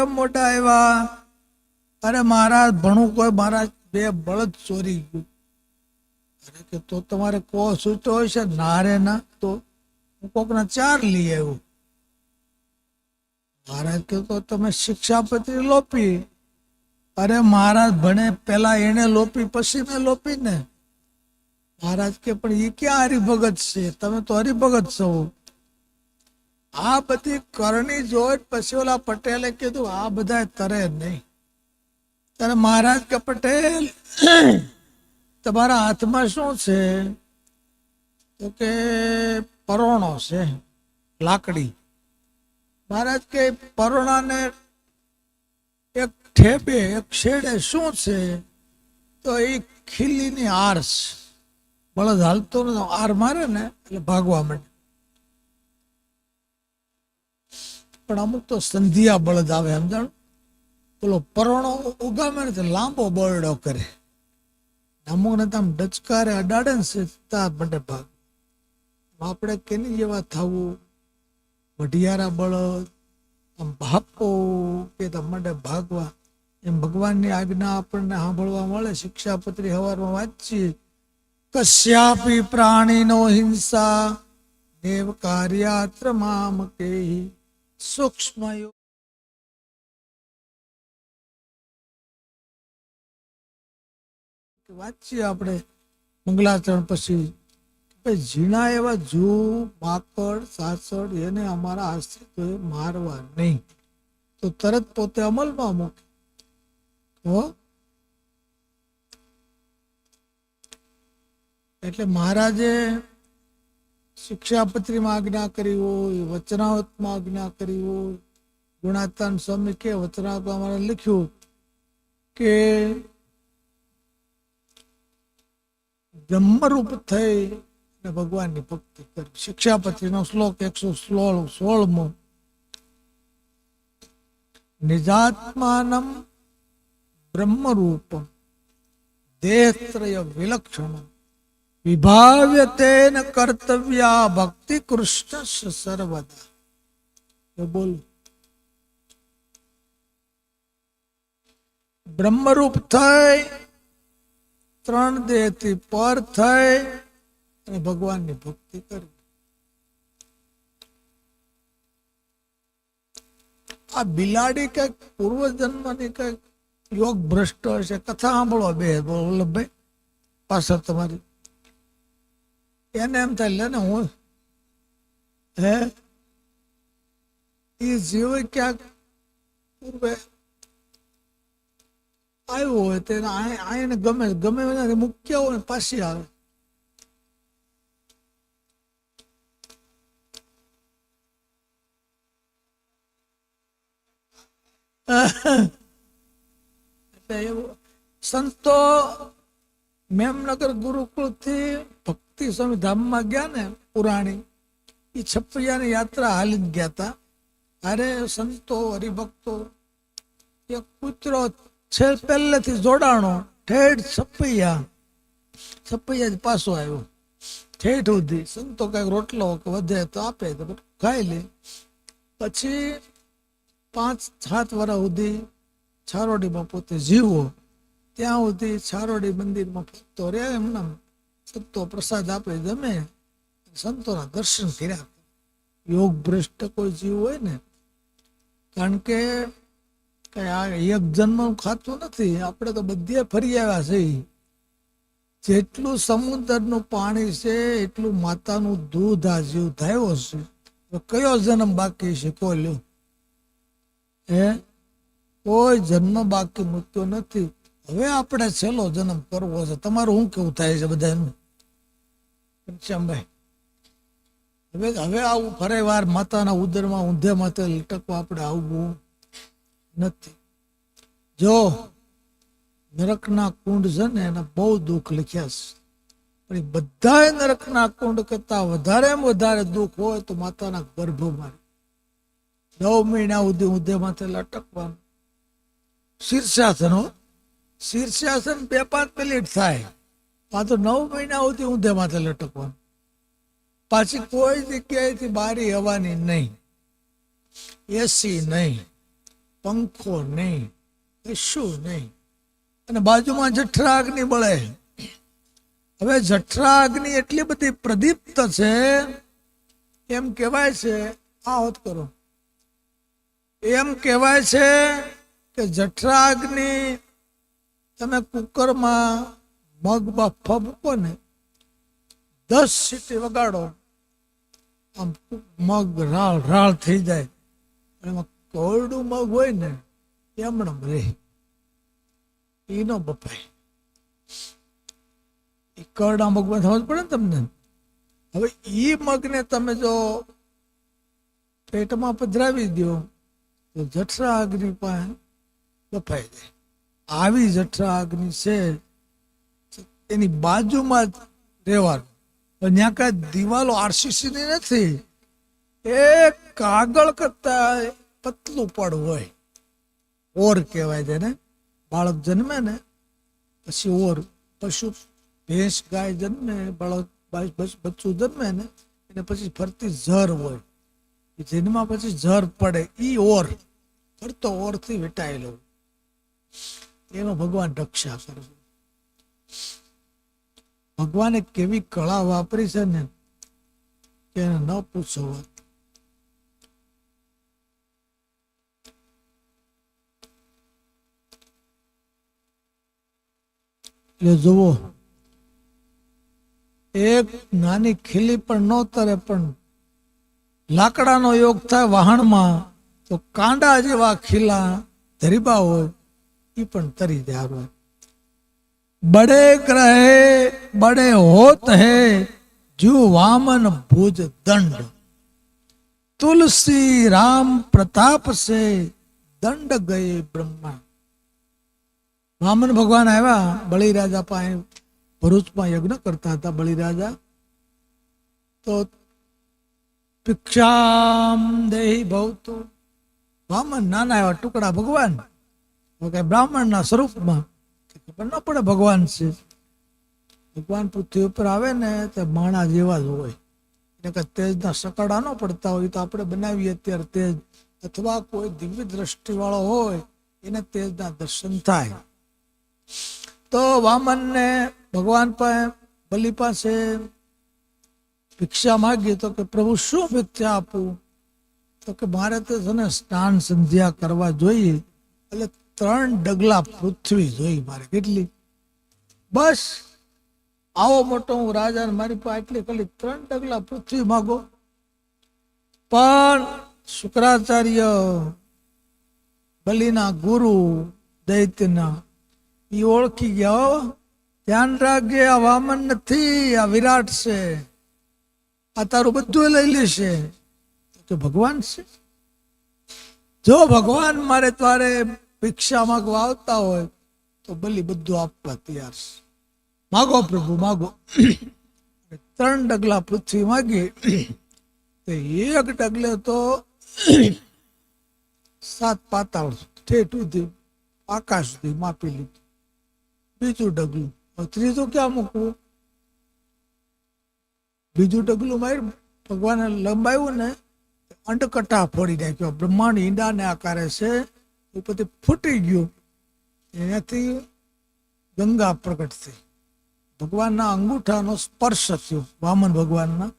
કેમ મોટા આવ્યા. અરે મહારાજ ભણું કોઈ મહારાજ બે બળદ ચોરી ગયું. અરે કે તો તમારે કો સૂચો હોય ના રે, ના. તો હું કોકના ચાર લઈ આવ્યો. મહારાજ કે તો તમે શિક્ષાપત્રી લોપી. અરે મહારાજ ભણે પેલા એને લોપી, પછી મેં લોપી ને મહારાજ કે પણ એ ક્યાં હરિભગત છે? તમે તો હરિભગત છો. આ બધી કરણી જોઈ પછી ઓલા પટેલે કીધું, આ બધા તરે નહીં. ત્યારે મહારાજ કે, પટેલ, તમારા હાથમાં શું છે? તો કે, પરોણો છે, લાકડી. મહારાજ કે, પરોણાને એક ઠેબે, એક શેડે શું છે? તો એ ખીલીની આર છે. બળદ હાલતો આર મારે ને એટલે ભાગવા માંડે પણ અમુક તો સંધિયા બળદ આવે, સમજણ? પેલો પરણો ઉગામે ને લાંબો બળડો કરે. અમુક ને આમ ડચકારે અડાડે ને સીધા મંડે ભાગ. આપણે કેની જેવા થવું? વઢિયારા બળદ, આમ ભાપો કે મંડે ભાગવા. એમ ભગવાનની આજ્ઞા આપણને સાંભળવા મળે, શિક્ષાપત્રી હવારમાં વાંચીએ. કશ્યાપી પ્રાણીનો હિંસા, દેવ કાર્યાત્ર મામ કે સૂક્ષ્મ વાંચીએ આપણે મંગલાચરણ પછી. ઝીણા એવા જૂ, માકડ, સાસડ એને અમારા અસ્તિત્વ મારવા નહીં. તો તરત પોતે અમલમાં મૂકે. તો એટલે મહારાજે શિક્ષાપત્રીમાં આજ્ઞા કરી હોય વચનાવતમાં આજ્ઞા કરી હોય ગુણાતાન સ્વામી કે વચનાવતમાં અમારે લખ્યું કે બ્રહ્મરૂપ થઈ અને ભગવાનની ભક્તિ કરી. શિક્ષાપત્રીનો શ્લોક એકસો સોળ, સોળમો. નિજાત્માનમ બ્રહ્મરૂપમ. દેહત્રય વિલક્ષણમ. વિભાવ્ય તેન કર્તવ્યા ભક્તિ કૃષ્ણ સર્વદા. બોલ. બ્રહ્મરૂપ થઈ, ત્રણ દેહથી પર થઈ, અને ભગવાનની ભક્તિ કરી. આ બિલાડી કંઈક પૂર્વજન્મની કંઈક યોગ ભ્રષ્ટ હશે. કથા સાંભળવા બે વલ્લભભાઈ. પાછળ તમારી એમ થાય લે ને હું હે એ જીવ ક્યાંક પૂર્વે આવ્યો હોય તેને આને ગમે ગમે એને મૂક્યા હોય ને પાછી આવે એટલે એવું સંતો મેમનગર ગુરુકુળથી ભક્તિ સ્વામી ધામમાં ગયા ને પુરાણી એ છપૈયાની યાત્રા હાલીને ગયા હતા અરે સંતો, હરિભક્તો, એક કૂતરો છે પહેલેથી જોડાણો, ઠેઠ છપૈયા છપૈયા પાછો આવ્યો. ઠેઠ સુધી સંતો કંઈક રોટલો કે વધે તો આપે, તો ખાઈ લે. પછી પાંચ, સાત વર્ષ સુધી છારોડીમાં પોતે જીવો ત્યાં સુધી છારોડી મંદિરમાં ફરતો રહે એમને સંતો પ્રસાદ આપે, જમે, સંતોના દર્શન કર્યા. યોગ ભ્રષ્ટ કોઈ જીવ હોય ને, કારણ કે કઈ આ એક જન્મ ખાતું નથી, આપણે તો બધે ફરી આવ્યા છે. જેટલું સમુદ્રનું પાણી છે, એટલું માતાનું દૂધ આ જીવ થયો છે. કયો જન્મ બાકી છે, કોઈ લ્યો? હે? કોઈ જન્મ બાકી મૂક્યો નથી. હવે આપણે છેલ્લો જન્મ કરવો છે. તમારું શું કેવું થાય છે બધાનું? ઘનશ્યામભાઈ, હવે હવે આવું ફરે વાર માતાના ઉદરમાં ઊંધે માથે લટકવા આપણે આવવું નથી. જો નરકના કુંડ છે ને, એને બહુ દુઃખ લખ્યા છે. પણ એ બધા નરકના કુંડ કરતા વધારે વધારે દુઃખ હોય તો માતાના ગર્ભમાં નવ મહિના સુધી ઊંધે માથે લટકવાનું. શીર્ષાસન શીર્ષાસન બે પાંચ મિનિટ થાય. તો નવ મહિના સુધી ઊંધે માથે લટકવાનું. પાછી કોઈ જગ્યાએથી બારી હવાની નહીં. એસી નહીં. પંખો નહીં. કશું નહીં. અને બાજુમાં જઠરા અગ્નિ બળે. હવે જઠરા અગ્નિ એટલી બધી પ્રદીપ્ત છે, એમ કહેવાય છે, આ હોત કરો. એમ કહેવાય છે કે જઠરા અગ્નિ તમે કુકરમાં મગ બાફા મૂકો ને દસ સીટી વગાડો, આમ મગ રાળ રાળ થઈ જાય. એમાં કોરડું મગ હોય ને, એમણે રહે એનો બફાય એ કરડા મગમાં સમજ પડે ને તમને? હવે એ મગને તમે જો પેટમાં પધરાવી દો તો જઠરા અગ્નિ બફાઈ જાય. આવી જઠરા અગ્નિ છે, એની બાજુમાં જ રહેવાનું. પણ ત્યાં કાંઈ દિવાલો આરસીસીની નથી. એ કાગળ કરતા પતલું પડ હોય. ઓર કહેવાય છે ને બાળક જન્મે ને, પછી ઓર પશુ ભેંસ ગાય જન્મે, બાળક બચ્ચું જન્મે ને, એને પછી ફરતી ઝર હોય. જેનમાં પછી ઝર પડે, ઈ ઓર, ફરતો ઓરથી વેટાયેલો એનો ભગવાન રક્ષા કરશે ભગવાને કેવી કળા વાપરી છે ને તેને ન પૂછો એટલે જુઓ, એક નાની ખીલી પણ ન તરે, પણ લાકડાનો યોગ થાય વાહણમાં, તો કાંડા જેવા ખીલા ધરીબા હોય એ પણ તરી હોય બડે ગ્રહે બડે હોત હે જુ વામન ભુજ દંડ. તુલસી રામ પ્રતાપ સે દંડ ગયે બ્રહ્મા. વામન ભગવાન આવ્યા બલિરાજા પાસે ભરૂચમાં યજ્ઞ કરતા હતા બલિરાજા તો ભિક્ષામ દેહી ભવતું. વામન નાના એવા ટુકડા ભગવાન કે બ્રાહ્મણના સ્વરૂપમાં ખબર ન પડે ભગવાન છે. ભગવાન પૃથ્વી ઉપર આવે ને તે માણા જેવા જ હોય. એટલે કે તેજના સકડા ન પડતા હોય તો આપણે બનાવીએ અત્યારે તેજ. અથવા કોઈ દિવ્ય દ્રષ્ટિ વાળો હોય, એને તેજના દર્શન થાય. તો વામનને ભગવાન પાસે બલિ પાસે ભિક્ષા માગી તો કે, પ્રભુ, શું ભિક્ષા આપું? તો કે, મારે તો છે ને સ્નાન સંધ્યા કરવા જોઈએ. એટલે ત્રણ ડગલા પૃથ્વી જોઈ મારે. કેટલી? બસ. આવો મોટો હું રાજા મારી પાસે એટલી ખાલી ત્રણ ડગલા પૃથ્વી માગો. પણ શુક્રાચાર્ય, બલિના ગુરુ, દૈત્યના એ ઓળખી ગયા ધ્યાન રાખજે, આ વામન નથી, આ વિરાટ છે. આ તારું બધું લઈ લેશે. તો ભગવાન છે. જો ભગવાન મારે તારે ભિક્ષા માંગવા આવતા હોય તો બલી બધું આપવા તૈયાર છે. માગો પ્રભુ, માગો. ત્રણ ડગલા પૃથ્વી માગી. તો એક ડગલે તો સાત પાતાળ ઠેઠ સુધી આકાશ સુધી માપી લીધું. બીજું ડગલું ત્રીજું ક્યાં મૂકવું? બીજું ડગલું મારી ભગવાને લંબાયું ને અંડકટા ફોડી નાખ્યો. બ્રહ્માંડ ઈંડાને આકારે છે. પછી ફૂટી ગયું. એનાથી ગંગા પ્રગટ થઈ. ભગવાનના અંગૂઠાનો સ્પર્શ થયો. વામન ભગવાનના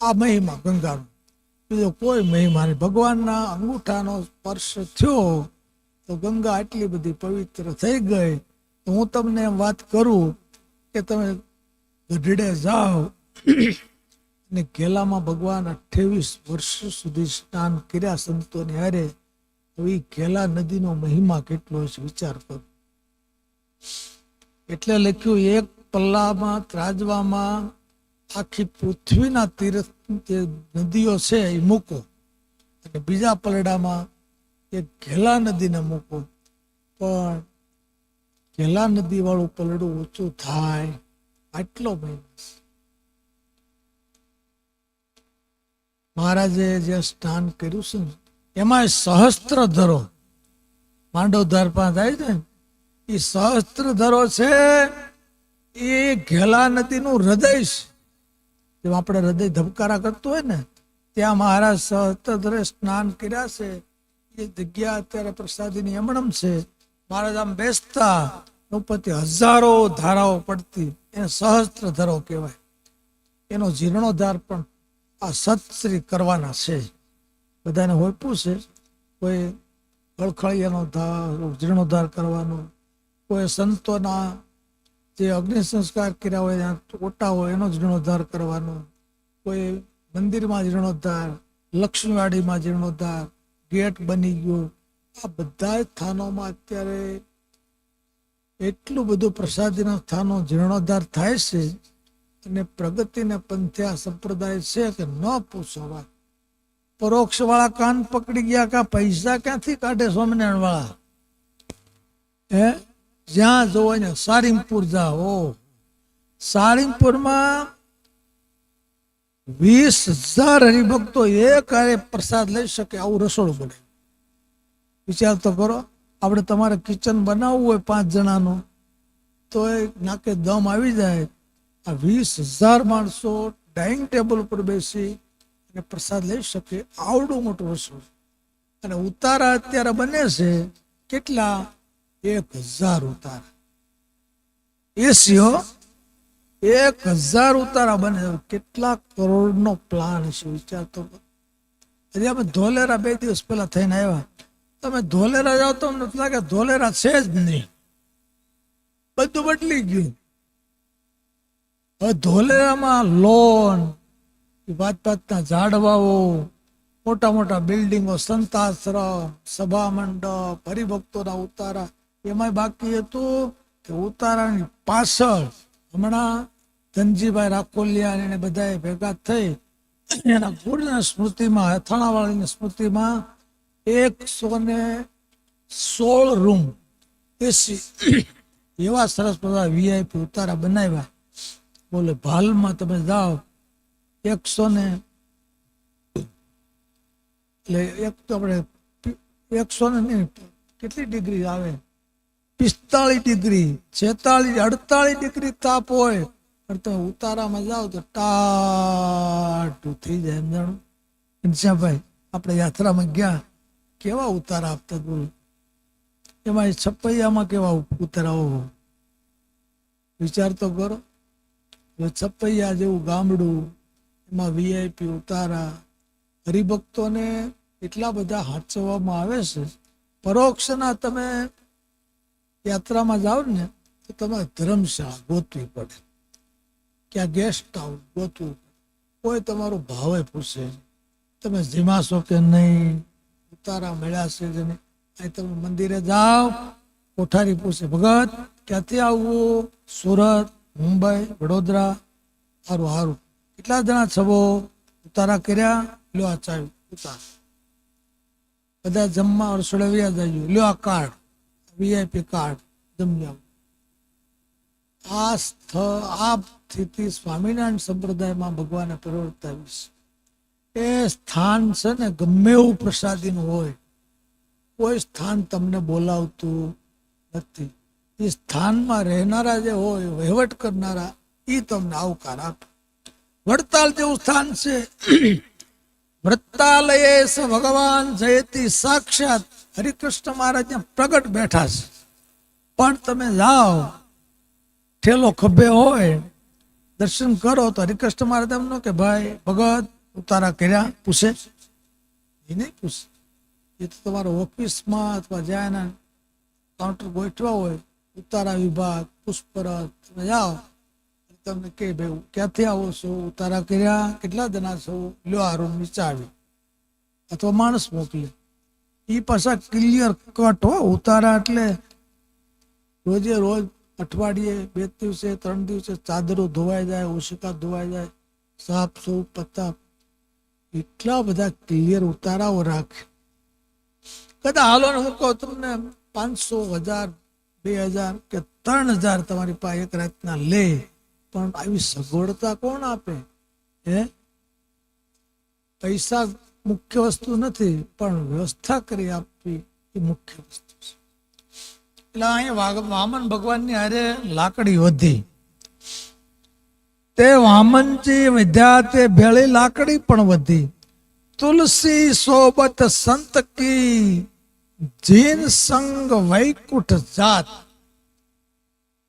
આ મહિમા, ગંગાનો. બીજો કોઈ મહિમા નહીં. ભગવાનના અંગૂઠાનો સ્પર્શ થયો તો ગંગા આટલી બધી પવિત્ર થઈ ગઈ. તો હું તમને એમ વાત કરું કે તમે ગઢડે જાઓ ને ઘેલામાં ભગવાન અઠ્યાવીસ વર્ષ સુધી સ્નાન કર્યા સંતોને હારે એ નદીનો મહિમા કેટલો છે વિચાર કરો. એટલે લખ્યું, એક પલ્લામાં, ત્રાજવામાં આખી પૃથ્વીના તીર્થ જે નદીઓ છે એ મૂકો અને બીજા પલડામાં એક ઘેલા નદીને મૂકો. પણ ઘેલા નદી વાળું પલડું ઊંચું થાય આટલો મહિમા મહારાજે જે સ્નાન કર્યું છે ને એમાં સહસ્ત્ર ધરો. માંડવધાર પાસે થાય છે એ સહસ્ત્ર ધરો છે, એ ઘેલા નદીનું હૃદય છે. આપણે હૃદય ધબકારા કરતું હોય ને, ત્યાં મહારાજ સહસ્ત્ર સ્નાન કર્યા છે. એ જગ્યા અત્યારે પ્રસાદીની એમણમ છે. મહારાજ આમ બેસતા, ઉપરથી હજારો ધારાઓ પડતી, એને સહસ્ત્ર ધરો કહેવાય. એનો જીર્ણોદ્ધાર પણ આ સત્શ્રી કરવાના છે. બધાને હોય પૂછે કોઈ અળખળિયાનો ધાર જીર્ણોદ્ધાર કરવાનો, કોઈ સંતોના જે અગ્નિ સંસ્કાર કર્યા હોય ત્યાં ઓટા હોય, એનો જીર્ણોદ્ધાર કરવાનો, કોઈ મંદિરમાં જીર્ણોદ્ધાર લક્ષ્મીવાડીમાં જીર્ણોદ્ધાર ગેટ બની ગયો. આ બધા સ્થાનોમાં અત્યારે એટલું બધું પ્રસાદીના સ્થાનો જીર્ણોદ્ધાર થાય છે, અને પ્રગતિને પંથ્યા સંપ્રદાય છે કે ન પૂછો વાત પરોક્ષ વાળા કાન પકડી ગયા કા પૈસા ક્યાંથી કાઢે સ્વામિનારાયણ વાળા હે? જ્યાં જોવો ને સારીમપુર જાઓ. સારીમપુરમાં વીસ હજાર હરિભક્તો એક હારે પ્રસાદ લઈ શકે આવું રસોડું બને. વિચાર તો કરો, આપણે તમારે કિચન બનાવવું હોય પાંચ જણાનું, તો એ નાકે દમ આવી જાય. આ વીસ હજાર માણસો ડાઇનિંગ ટેબલ ઉપર બેસી અને પ્રસાદ લઈ શકે, આવડું મોટું રસોડું અને ઉતારા અત્યારે બને છે કેટલા? એક હજાર ઉતારા. એસીઓ એક હજાર ઉતારા બને કેટલા કરોડનો પ્લાન છે વિચાર તો એટલે અમે ધોલેરા બે દિવસ પહેલા થઈને આવ્યા. તમે ધોલેરા જાઓ તો અમને લાગે ધોલેરા છે જ નહીં. બધું બદલી ગયું. હવે ધોલેરામાં લોન વાત વાતના ઝાડવાઓ, મોટા મોટા બિલ્ડિંગો, સંતાશ્રમ સભા મંડપ હરિભક્તોના ઉતારા, એમાંય બાકી હતું કે ઉતારાની પાછળ હમણાં ધનજીભાઈ રાખોલિયા એને બધાએ ભેગા થઈ એના ગુરુના સ્મૃતિમાં, અથાણાવાળીની સ્મૃતિમાં એકસો ને સોળ રૂમ એસી એવા સરસ બધા વીઆઈપી ઉતારા બનાવ્યા. બોલે, ભાલમાં તમે જાઓ. એકસો ને એટલે એક તો આપણે એકસો ને નહીં, કેટલી ડિગ્રી આવે? પિસ્તાળીસ ડિગ્રી છેતાળીસ અડતાળીસ ડિગ્રી તાપ હોય. પણ તમે ઉતારામાં જાઓ તો ટાટું થઈ જાય એમ જાણું. ઘનશ્યામભાઈ આપણે યાત્રામાં ગયા. કેવા ઉતારા આપતા બોલો એમાં છપૈયામાં કેવા ઉતારાઓ વિચાર તો કરો. છપૈયા જેવું ગામડું એમાં વીઆઈપી ઉતારા. હરિભક્તોને એટલા બધા હાચવવામાં આવે છે. પરોક્ષના તમે યાત્રામાં જાઓ ને, તો તમારે ધર્મશાળા ગોતવી પડે. કે આ ગેસ્ટ હાઉસ ગોતવું. કોઈ તમારો ભાવે પૂછે તમે જીમાશો કે નહીં? ઉતારા મળ્યા છે કે નહીં? તમે મંદિરે જાઓ, કોઠારી પૂછે, ભગત, ક્યાંથી આવવું સુરત, મુંબઈ, વડોદરા? સારું સારું કેટલા જણા છવો ઉતારા કર્યા? લ્યો આ ઉતાર. બધા જમવા રસોડે જાય. લ્યો આ કાર્ડ વીઆઈપી કાર્ડ જમ્યા આ સ્થ, આ સ્થિતિ સ્વામિનારાયણ સંપ્રદાયમાં ભગવાને પ્રવર્તાવી છે. એ સ્થાન છે ને, ગમે એવું પ્રસાદીનું હોય, કોઈ સ્થાન તમને બોલાવતું નથી. એ સ્થાનમાં રહેનારા જે હોય, વહીવટ કરનારા એ તમને આવકાર આપે. વડતાલ જેવું સ્થાન છે. વૃત્તાલયે ભગવાન જયતી સાક્ષાત હરિકૃષ્ણ મહારાજ પ્રગટ બેઠા છે. પણ તમે જાઓ, ઠેલો ખભે હોય, દર્શન કરો તો હરિકૃષ્ણ મહારાજ એમનો કે, ભાઈ, ભગત, ઉતારા કર્યા, પૂછે. એ નહીં પૂછે. એ તો તમારો ઓફિસમાં અથવા જ્યાં એના કાઉન્ટર ગોઠવા હોય, ઉતારા વિભાગ, પુષ્પરથ, તમે જાઓ. તમને કે ભાઈ ક્યાંથી આવો છો? ઉતારા કર્યા કેટલા જણા છો? લ્યો આ રૂમ નીચે અથવા માણસ મોકલે. એ પાછા ક્લિયર કટ હો, ઉતારા એટલે રોજે રોજ અઠવાડિયે બે દિવસે, ત્રણ દિવસે ચાદરો ધોવાઈ જાય, ઓશિકા ધોવાઈ જાય સાફ સૂપ, પત્તા. એટલા બધા ક્લિયર ઉતારાઓ રાખે. કદાચ હાલો હું તમને, પાંચસો, હજાર, બે હજાર કે ત્રણ હજાર તમારી પાસે એક રાતના લે. પણ આવી સગવડતા કોણ આપે? હે? પૈસા મુખ્ય વસ્તુ નથી, પણ વ્યવસ્થા કરી આપવી એ મુખ્ય વસ્તુ છે. એટલે અહીંયા વામન ભગવાનની હારે લાકડી વધી. તે વામનજી વિદ્યા તે ભેળી લાકડી પણ વધી. તુલસી સોબત સંત કી જીન સંગ વૈકુઠ જાત.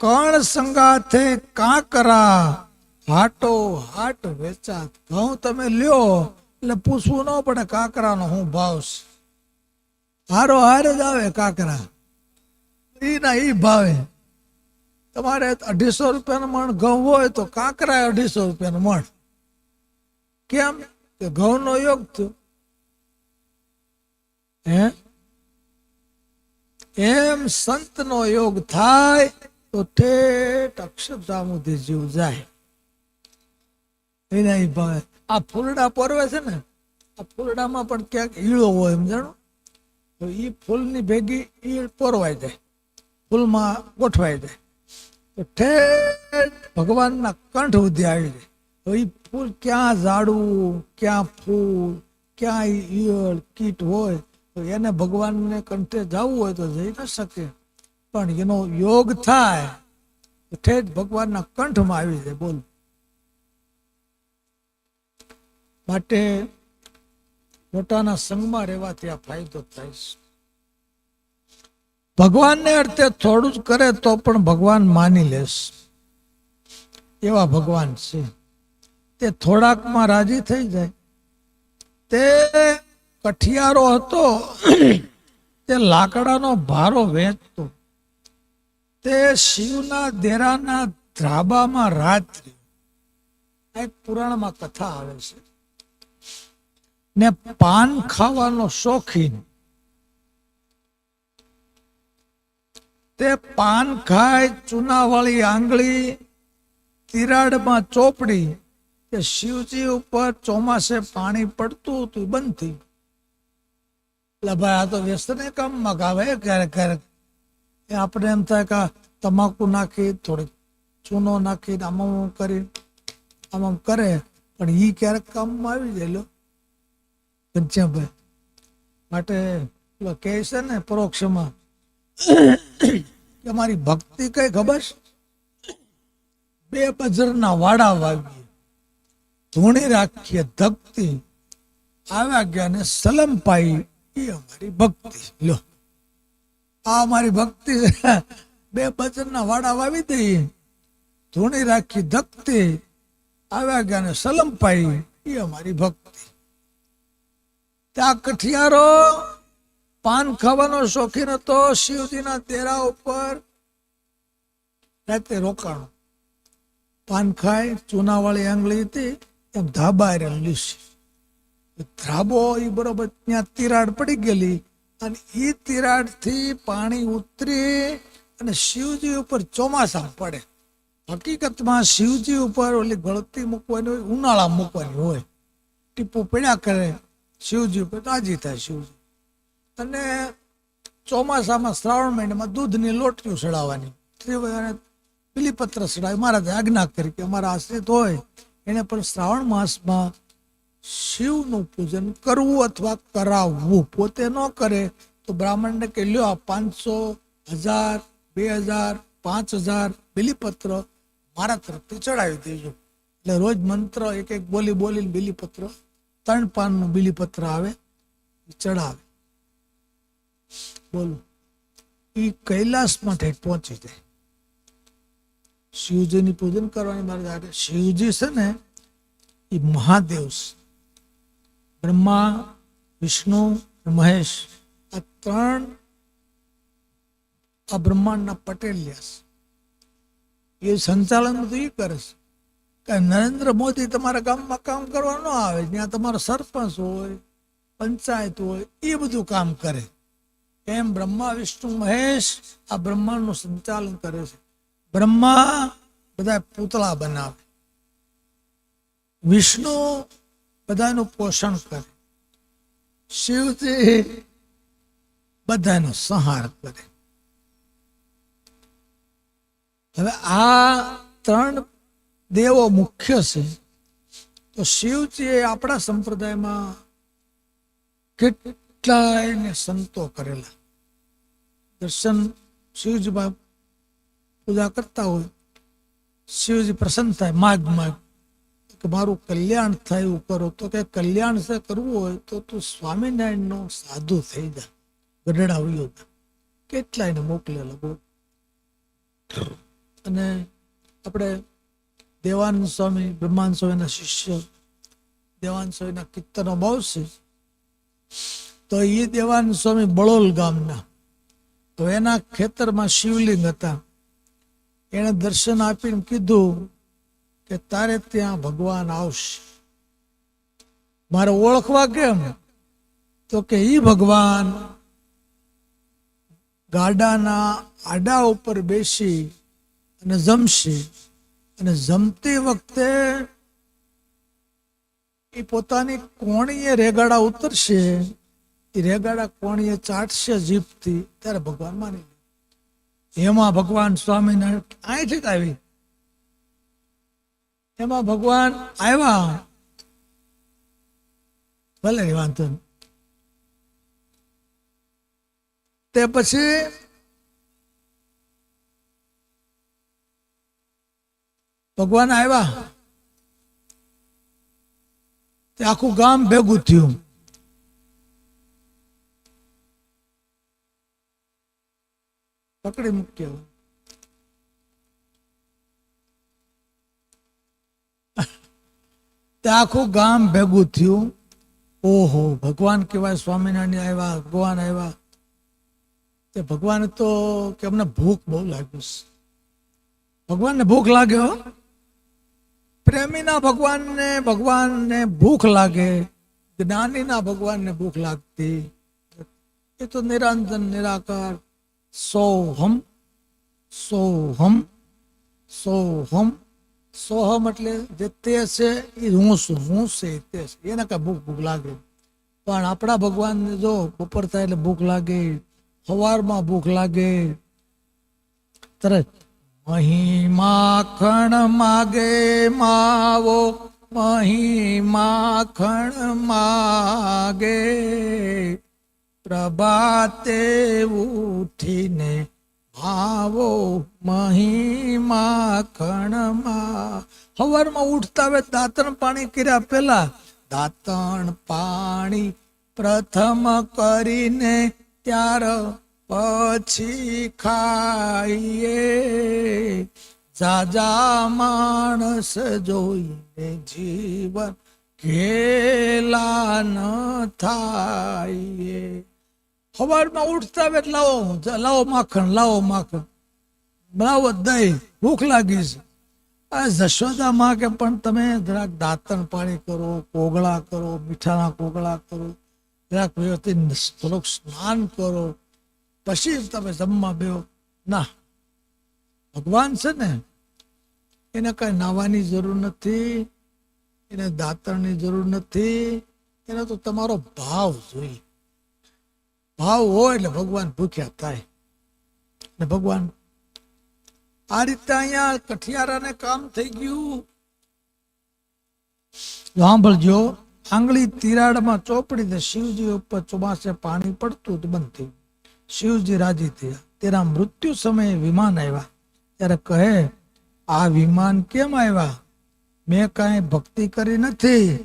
કણ સંગાથે કાંકરા, હાટો હાટ વેચાત ઘઉં તમે લ્યો, એટલે પૂછવું ન પડે કાંકરાનો હું ભાવ છે. હારો હારે જ આવે કાંકરા. એ ના એ ભાવે. તમારે અઢીસો રૂપિયાનું મણ ઘઉં હોય તો કાંકરા અઢીસો રૂપિયાનું મણ. કેમ? કે ઘઉંનો યોગ થયો. હે? એમ સંતનો યોગ થાય તો ઠેઠ અક્ષરધામ જીવ જાય. એના આ ફૂલડા પરવે છે ને, આ ફૂલડામાં પણ ક્યાંક ઈળો હોય એમ જાણો? તો એ ફૂલની ભેગી ઈળ પોરવાઈ જાય. ફૂલમાં ગોઠવાઈ જાય. તો ઠેઠ ભગવાનના કંઠ સુધી આવી જાય. તો એ ફૂલ ક્યાં ઝાડવું, ક્યાં ફૂલ, ક્યાં ઈયળ, કીટ હોય, તો એને ભગવાનને કંઠે જવું હોય તો જઈ ન શકે. પણ એનો યોગ થાય ઠેઠ ભગવાનના કંઠમાં આવી જાય, બોલ. માટે મોટાના સંગમાં રહેવાથી આ ફાયદો થાય છે. ભગવાનને અર્થે થોડું જ કરે તો પણ ભગવાન માની લેશ એવા ભગવાન છે. તે થોડાકમાં રાજી થઈ જાય. તે કઠિયારો હતો, તે લાકડાનો ભારો વેચતો. તે શિવના દેરાના ધ્રાબામાં રાત્રે એક પુરાણમાં કથા આવે છે. ને પાન ખાવાનો શોખીન તે પાન ખાય, ચૂનાવાળી આંગળી, તિરાડમાં ચોપડી, કે શિવજી ઉપર ચોમાસે પાણી પડતું હતું બંધ થઈ એટલે ભાઈ આ તો વ્યસ્તને કામમાં ગાવે, ક્યારેક ક્યારેક એ આપણે એમ થાય કે તમાકુ નાખી, થોડીક ચૂનો નાખી, આમ કરી, આમ કરે, પણ એ ક્યારેક કામમાં આવી જાય ઘનશ્યામભાઈ, માટે કહે છે ને પરોક્ષમાં કે અમારી ભક્તિ કઈ ખબર છે? બે બજરના વાડા વાવીએ ધૂણી રાખીએ ધકતી, આવ્યા ગયા ને સલમ પાઈ, એ અમારી ભક્તિ, લો આ મારી ભક્તિ છે. બે બજરના વાડા વાવી દઈએ ધૂણી રાખી ધકતી. આવ્યા ગયા સલમ પાઈ. એ અમારી ભક્તિ. ત્યાં કઠિયારો પાન ખાવાનો શોખીન હતો. શિવજીના તેરા ઉપર રાતે રોકાણો. પાન ખાય, ચૂનાવાળી આંગળી હતી. એમ ધાબા છે ધાબો એ બરોબર ત્યાં તિરાડ પડી ગયેલી. અને એ તિરાડથી પાણી ઉતરી અને શિવજી ઉપર ચોમાસા પડે. હકીકતમાં શિવજી ઉપર ઓલી ગળતી મૂકવાની હોય, ઉનાળા મૂકવાની હોય, ટીપું પડ્યા કરે, શિવજી ઉપર તાજી થાય શિવજી. અને ચોમાસામાં શ્રાવણ મહિનામાં દૂધની લોટરીઓ ચડાવવાની ત્રિવર્ણ બિલીપત્ર ચડાવી મહારાજે આજ્ઞા કરી કે અમારા આશ્રિત હોય, એને પણ શ્રાવણ માસમાં શિવનું પૂજન કરવું અથવા કરાવવું, પોતે ન કરે તો બ્રાહ્મણને કે લ્યો આ પાંચસો હજાર, બે હજાર, પાંચ હજાર બિલીપત્ર મારા તરફથી ચડાવી દેજો. એટલે રોજ મંત્ર એક એક બોલી બોલીને બિલીપત્ર, ત્રણ પાનનું બિલીપત્ર આવે ચડાવે. બોલો. એ કૈલાસમાં પહોંચી જાય. શિવજીની પૂજન કરવાની મારે શિવજી છે ને, એ મહાદેવ છે. બ્રહ્મા, વિષ્ણુ મહેશ આ ત્રણ આ બ્રહ્માંડના પટેલિયા છે. એ સંચાલન બધું એ કરે છે કે નરેન્દ્ર મોદી તમારા ગામમાં કામ કરવા ન આવે, જ્યાં તમારો સરપંચ હોય, પંચાયત હોય એ બધું કામ કરે. એમ બ્રહ્મા, વિષ્ણુ, મહેશ આ બ્રહ્માંડનું સંચાલન કરે છે. બ્રહ્મા બધા પૂતળા બનાવે. વિષ્ણુ બધાનું પોષણ કરે. શિવજી બધાનો સંહાર કરે. હવે આ ત્રણ દેવો મુખ્ય છે. તો શિવજી આપણા સંપ્રદાયમાં કેટલાય ને સંતો કરેલા. દર્શન શિવજી પૂજા કરતા હોય, શિવજી પ્રસન્ન થાય, માગ માગ કે કલ્યાણ થાય એવું કરો. તો કે કલ્યાણ છે કરવું હોય તો તું સ્વામિનારાયણનો સાધુ થઈ જા. ગઢડા આવ્યો જા કેટલાયને મોકલેલા બોલ અને આપણે દેવાનંદ સ્વામી બ્રહ્માનંદ સ્વામીના શિષ્ય, દેવાનંદ સ્વામીના કીર્તનો બહુ છે. તો એ દેવાનંદ સ્વામી બળોલ ગામના. તો એના ખેતરમાં શિવલિંગ હતા. એને દર્શન આપીને કીધું કે તારે ત્યાં ભગવાન આવશે. મારે ઓળખવા કેમ? તો કે ઈ ભગવાન ગાડાના આડા ઉપર બેસી અને જમશે. અને જમતી વખતે એ પોતાની કોણીએ રેગાડા ઉતરશે. એ રેગાડા કોણીએ ચાટશે જીભથી. ત્યારે ભગવાન માની એમાં ભગવાન સ્વામિનારાયણ અહીંથી આવી? એમાં ભગવાન આવ્યા. ભલે વાંધો. તે પછી ભગવાન આવ્યા. તે આખું ગામ ભેગું થયું. પકડી મૂક્યો. તે આખું ગામ ભેગું થયું. ઓહો, ભગવાન કહેવાય, સ્વામિનારાયણ આવ્યા, ભગવાન આવ્યા. તે ભગવાન તો કે અમને ભૂખ બહુ લાગ્યું છે. ભગવાનને ભૂખ લાગે હો? પ્રેમીના ભગવાનને ભગવાનને ભૂખ લાગે. જ્ઞાનીના ભગવાનને ભૂખ લાગતી. એ તો નિરંતર નિરાકાર. સોહમ સોહમ સોહમ. સોહમ એટલે જે તે એ હું છું, હું છે તે છે. એને કાંઈ ભૂખ ભૂખ લાગે. પણ આપણા ભગવાનને જો બપોર થાય એટલે ભૂખ લાગે સવારમાં ભૂખ લાગે. તરત અહીં માખણ માગે માવો અહીં માખણ માગે. પ્રભાતે ઉઠીને ભાવો મહિમા માખણમાં હવારમાં ઉઠતા હવે દાંતણ પાણી કર્યા પેલા દાંતણ પાણી પ્રથમ કરીને ત્યાર પછી ખાઈએ. જાજા માણસ જોઈને જીવન ઘેલા ન થાય સવારમાં ઉઠતા આવે લાવો લાવો માખણ લાવો માખણ. લાવો દહીં, ભૂખ લાગી છે. આ જશોદા માં કે પણ તમે જરાક દાંતણ પાણી કરો, કોગળા કરો, મીઠાના કોગળા કરો, જરાક વ્યવસ્થિત થોડુંક સ્નાન કરો, પછી તમે જમવા બેહો. ના. ભગવાન છે ને, એને કઈ નાવાની જરૂર નથી, એને દાંતણની જરૂર નથી, એને તો તમારો ભાવ જોઈએ. ભાવ હોય એટલે ભગવાન ભૂખ્યા થાય. ને ભગવાન આ રીતે અહીંયા કઠિયારાને કામ થઈ ગયું. સાંભળજો, આંગળી તિરાડમાં ચોપડી દે શિવજી ઉપર ચોમાસે પાણી પડતું બંધ થયું. શિવજી રાજી થયા. તેના મૃત્યુ સમયે વિમાન આવ્યા. ત્યારે કહે, આ વિમાન કેમ આવ્યા? મેં કાંઈ ભક્તિ કરી નથી.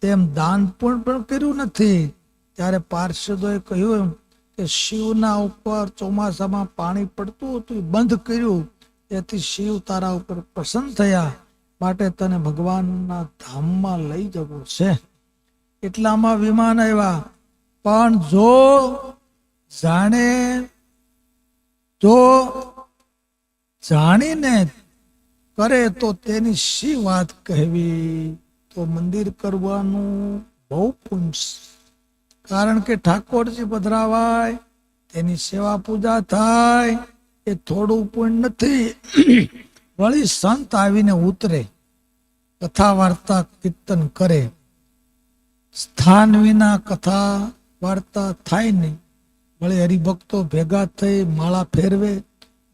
તેમ દાન પણ કર્યું નથી. ત્યારે પાર્ષદોએ કહ્યું એમ કે શિવના ઉપર ચોમાસામાં પાણી પડતું હતું બંધ કર્યું. તેથી શિવ તારા ઉપર પ્રસન્ન થયા. માટે તને ભગવાનના ધામમાં લઈ જવું છે. એટલામાં વિમાન આવ્યા. પણ જો જાણે, જો જાણીને કરે તો તેની શી વાત કહેવી? તો મંદિર કરવાનું બહુ પુંજ કારણ કે ઠાકોરજી પધરાવાય તેની સેવા પૂજા થાય, એ થોડું પુણ્ય નથી. વળી સંત આવીને ઉતરે કથા વાર્તા કીર્તન કરે. સ્થાન વિના કથા વાર્તા થાય નહીં. વળી હરિભક્તો ભેગા થઈ માળા ફેરવે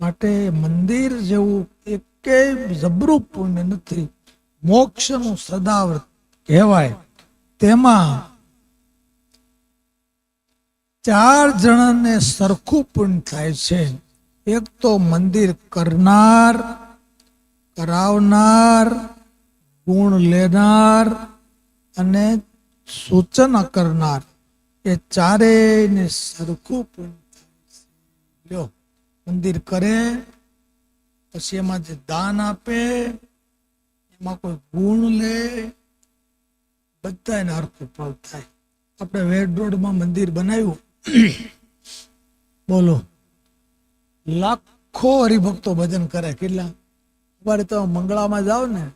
માટે મંદિર જેવું એકે જબરું પુણ્ય નથી. મોક્ષનું સદાવ્રત કહેવાય. તેમાં ચાર જણાને સરખું પણ થાય છે. એક તો મંદિર કરનાર, કરાવનાર, ગુણ લેનાર અને સૂચન કરનાર. એ ચારેયને સરખું પણ લ્યો, મંદિર કરે, પછી એમાં જે દાન આપે, એમાં કોઈ ગુણ લે બધા એને હરખું ફળ થાય. આપણે વેડ રોડમાં મંદિર બનાવ્યું. બોલો. લાખો હરિભક્તો ભજન કરે, કેટલા? અમારે તો મંગળામાં જાઓ ને.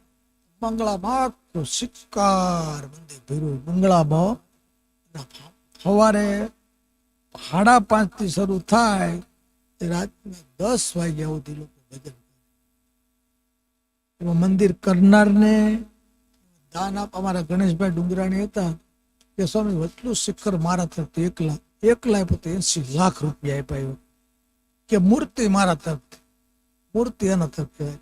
મંગળામાં આખું શિકાર મંદિર ભર્યું. મંગળામાં સવારે સાડા પાંચથી શરૂ થાય તે રાતના દસ વાગ્યા સુધી લોકો ભજન એમાં મંદિર કરનારને દાન આપ, અમારા ગણેશભાઈ ડુંગરાણી હતા, કે સ્વામી વચલું શિખર મારા તરફથી એકલા એકલા પોતે એસી લાખ રૂપિયા આપ્યા કે મૂર્તિ મારા તરફથી, મૂર્તિ એના તરફથી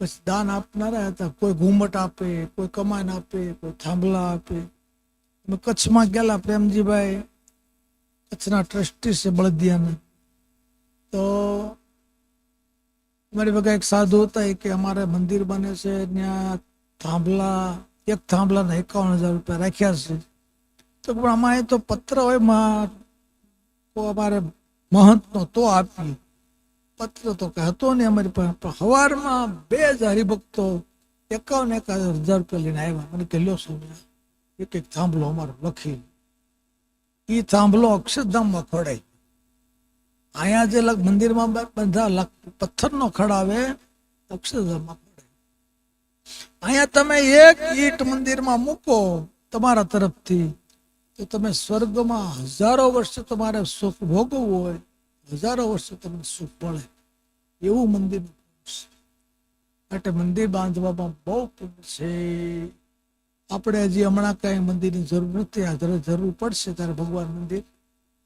પછી દાન આપનારા હતા, કોઈ ઘૂમટ આપે, કોઈ કમાન આપે, કોઈ થાંભલા આપે. અમે કચ્છમાં ગયેલા પ્રેમજીભાઈ, કચ્છના ટ્રસ્ટી છે બળદિયાના. તો મારી ભેગા એક સાધુ હતા કે અમારે મંદિર બને છે, ત્યાં થાંભલા, એક થાંભલાના એકાવન હજાર રૂપિયા રાખ્યા છે. તો પણ અમારે તો પત્ર હોય તો અમારે મહંતનો તો આપીએ. પત્ર તો કઈ હતો ને અમારી પાસે સવારમાં બે જ હરિભક્તો એકાવન એકાવન હજાર રૂપિયા લઈને આવ્યા. મને કે, લ્યો સ્વામી એક એક થાંભલો અમારો લખી એ થાંભલો અક્ષરધામમાં ખોડાય અહીંયા જે લગ- મંદિરમાં બધા પથ્થરનો ખડાવે અક્ષરધામમાં ખોડાય અહીંયા તમે એક ઈટ મંદિરમાં મૂકો, તમારા તરફથી તો તમે સ્વર્ગમાં હજારો વર્ષે તમારે સુખ ભોગવવું હોય, હજારો વર્ષે તમને સુખ મળે, એવું મંદિર માટે મંદિર બાંધવામાં બહુ પુણ્ય છે. આપણે હજી હમણાં કઈ મંદિરની જરૂર નથી, આ જરૂર પડશે ત્યારે ભગવાન મંદિર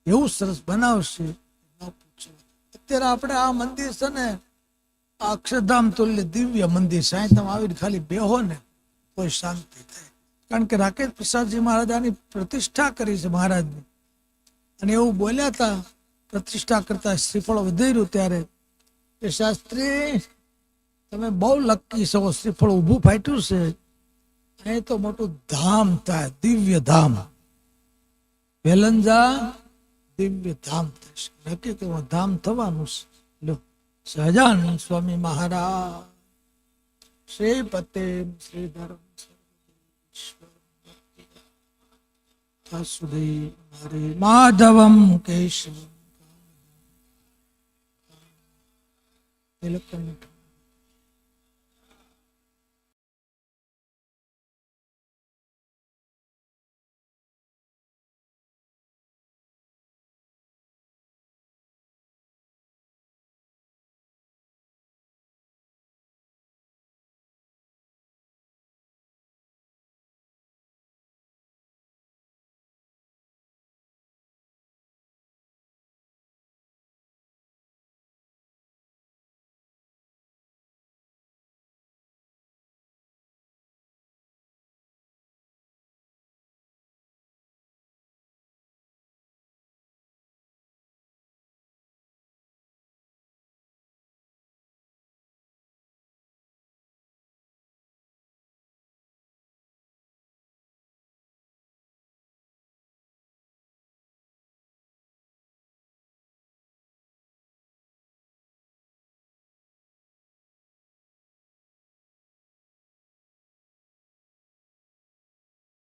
એવું સરસ બનાવશે. અત્યારે આપણે આ મંદિર છે ને અક્ષરધામ તુલ્ય દિવ્ય મંદિર સાંઈ તમે આવીને ખાલી બેહો ને કોઈ શાંતિ થાય. કારણ કે રાકેશ પ્રસાદજી મહારાજ આની પ્રતિષ્ઠા કરી છે મહારાજની. અને એવું બોલ્યા હતા, પ્રતિષ્ઠા કરતા શ્રીફળ વધેર્યું ત્યારે કે, શાસ્ત્રી, તમે બહુ લકી છો, શ્રીફળ ઊભું ફાટ્યું છે. એ તો મોટું ધામ થાય, દિવ્ય ધામ. વેલંજા, દિવ્ય ધામ થશે કે ધામ થવાનું છે. લો સહજાનંદ સ્વામી મહારાજ શ્રી પતે શ્રીધર વાસુદેવ હરે માધવમ કેશવ નીલકંઠ